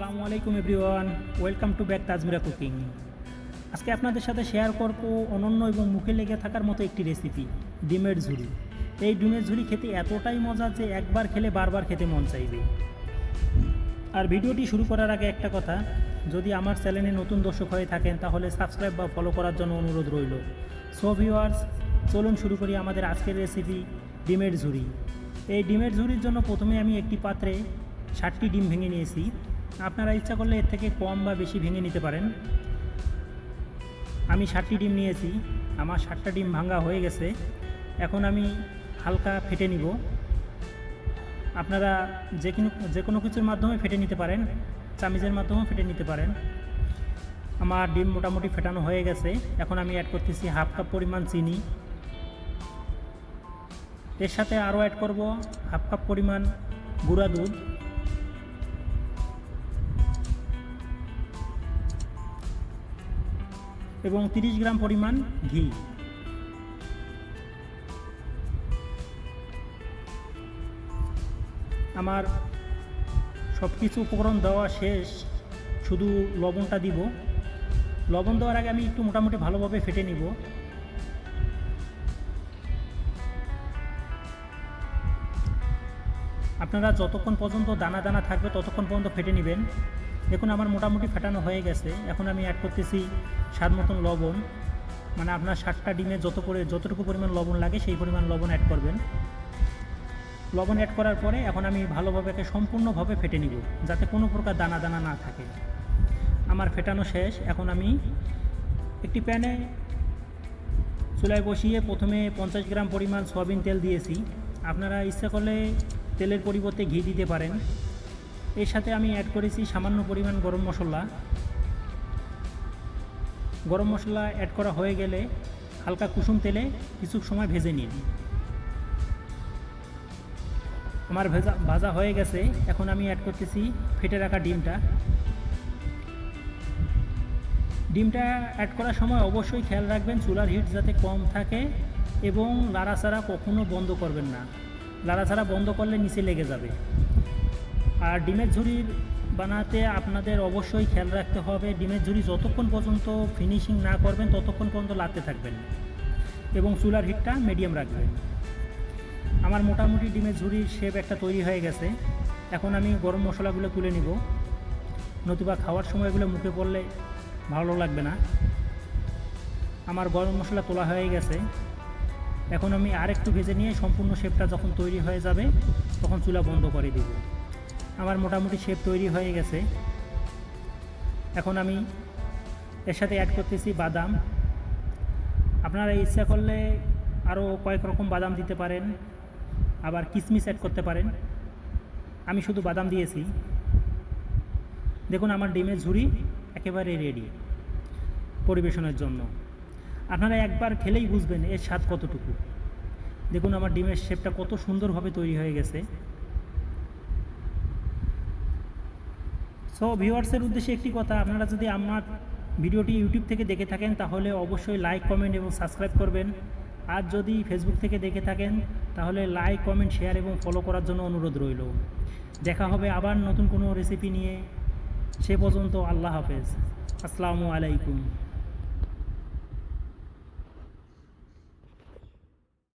আসসালামু আলাইকুম everyone, welcome to back Tajmira cooking. আজকে আপনাদের সাথে শেয়ার করব অনন্য এবং মুখে লেগে থাকার মতো একটি রেসিপি, ডিমের ঝুড়ি এই ডিমের ঝুড়ি খেতে এতটাই মজা যে একবার খেলে বারবার খেতে মন চাইবে। আর ভিডিওটি শুরু করার আগে একটা কথা, যদি আমার চ্যানেলে নতুন দর্শক হয়ে থাকেন, তাহলে সাবস্ক্রাইব বা ফলো করার জন্য অনুরোধ রইল। সো ভিউয়ার্স চলুন শুরু করি আমাদের আজকের রেসিপি, ডিমের ঝুড়ি এই ডিমের ঝুড়ির জন্য প্রথমে আমি একটি পাত্রে ষাটটি ডিম ভেঙে নিয়েছি। আপনারা ইচ্ছা করলে এর থেকে কম বা বেশি ভেঙে নিতে পারেন। আমি ষাটটি ডিম নিয়েছি, আমার ষাটটা ডিম ভাঙা হয়ে গেছে। এখন আমি হালকা ফেটে নিব। আপনারা যে কোনো যে কোনো কিছুর মাধ্যমে ফেটে নিতে পারেন চামিজের মাধ্যমেও ফেটে নিতে পারেন। আমার ডিম মোটামুটি ফেটানো হয়ে গেছে। এখন আমি অ্যাড করতেছি হাফ কাপ পরিমাণ চিনি। এর সাথে আরও অ্যাড করব হাফ কাপ পরিমাণ গুঁড়া দুধ। এবং 30 গ্রাম পরিমাণ ঘি। আমার সব কিছু উপকরণ দেওয়া শেষ। শুধু লবণটা দিব। লবণ দেওয়ার আগে আমি একটু মোটামুটি ভালোভাবে ফেটে নিব। আপনারা যতক্ষণ পর্যন্ত দানা দানা থাকবে ততক্ষণ পর্যন্ত ফেটে নেবেন। দেখুন, আমার মোটামুটি ফেটানো হয়ে গেছে। এখন আমি অ্যাড করতেছি স্বাদ মতন লবণ। মানে আপনার ষাটটা ডিমে যত করে যতটুকু পরিমাণ লবণ লাগে, সেই পরিমাণ লবণ অ্যাড করবেন। লবণ অ্যাড করার পরে এখন আমি ভালোভাবে একে সম্পূর্ণভাবে ফেটে নিব, যাতে কোনো প্রকার দানা দানা না থাকে। আমার ফেটানো শেষ। এখন আমি একটি প্যানে চুলায় বসিয়ে প্রথমে পঞ্চাশ গ্রাম পরিমাণ সয়াবিন তেল দিয়েছি। আপনারা ইচ্ছা করলে তেলের পরিবর্তে ঘি দিতে পারেন। এর সাথে আমি অ্যাড করেছি সামান্য পরিমাণ গরম মশলা। গরম মশলা অ্যাড করা হয়ে গেলে হালকা কুসুম তেলে কিছু সময় ভেজে নিন। আমার ভেজা, ভাজা হয়ে গেছে। এখন আমি অ্যাড করতেছি ফেটে রাখা ডিমটা। ডিমটা অ্যাড করার সময় অবশ্যই খেয়াল রাখবেন চুলার হিট যাতে কম থাকে এবং লাড়াচাড়া কখনও বন্ধ করবেন না। লাড়াচাড়া বন্ধ করলে নিচে লেগে যাবে। আর ডিমের ঝুড়ির বানাতে আপনাদের অবশ্যই খেয়াল রাখতে হবে। ডিমের ঝুড়ি যতক্ষণ পর্যন্ত ফিনিশিং না করবেন, ততক্ষণ পর্যন্ত লাতে থাকবেন এবং চুলার হিটটা মিডিয়াম রাখবেন। আমার মোটামুটি ডিমের ঝুড়ির শেপ একটা তৈরি হয়ে গেছে। এখন আমি গরম মশলাগুলো তুলে নিব। নতুবা খাওয়ার সময় এগুলো মুখে পড়লে ভালো লাগবে না। আমার গরম মশলা তোলা হয়ে গেছে। এখন আমি আরেকটু ভেজে নিয়ে সম্পূর্ণ শেপটা যখন তৈরি হয়ে যাবে, তখন চুলা বন্ধ করে দেব। আমার মোটামুটি শেপ তৈরি হয়ে গেছে। এখন আমি এর সাথে অ্যাড করতেছি বাদাম। আপনারা ইচ্ছা করলে আরও কয়েক রকম বাদাম দিতে পারেন, আবার কিশমিশ অ্যাড করতে পারেন। আমি শুধু বাদাম দিয়েছি। দেখুন আমার ডিমের ঝুড়ি একেবারে রেডি পরিবেশনের জন্য। আপনারা একবার খেলেই বুঝবেন এর স্বাদ কতটুকু। দেখুন আমার ডিমের শেপটা কত সুন্দরভাবে তৈরি হয়ে গেছে। সো ভিউয়ার্সের উদ্দেশ্যে একটি কথা, আপনারা যদি আমার ভিডিওটি ইউটিউব থেকে দেখে থাকেন, তাহলে অবশ্যই লাইক কমেন্ট এবং সাবস্ক্রাইব করবেন। আর যদি ফেসবুক থেকে দেখে থাকেন, তাহলে লাইক কমেন্ট শেয়ার এবং ফলো করার জন্য অনুরোধ রইল। দেখা হবে আবার নতুন কোনো রেসিপি নিয়ে। সে পর্যন্ত আল্লাহ হাফেজ। আসসালামু আলাইকুম।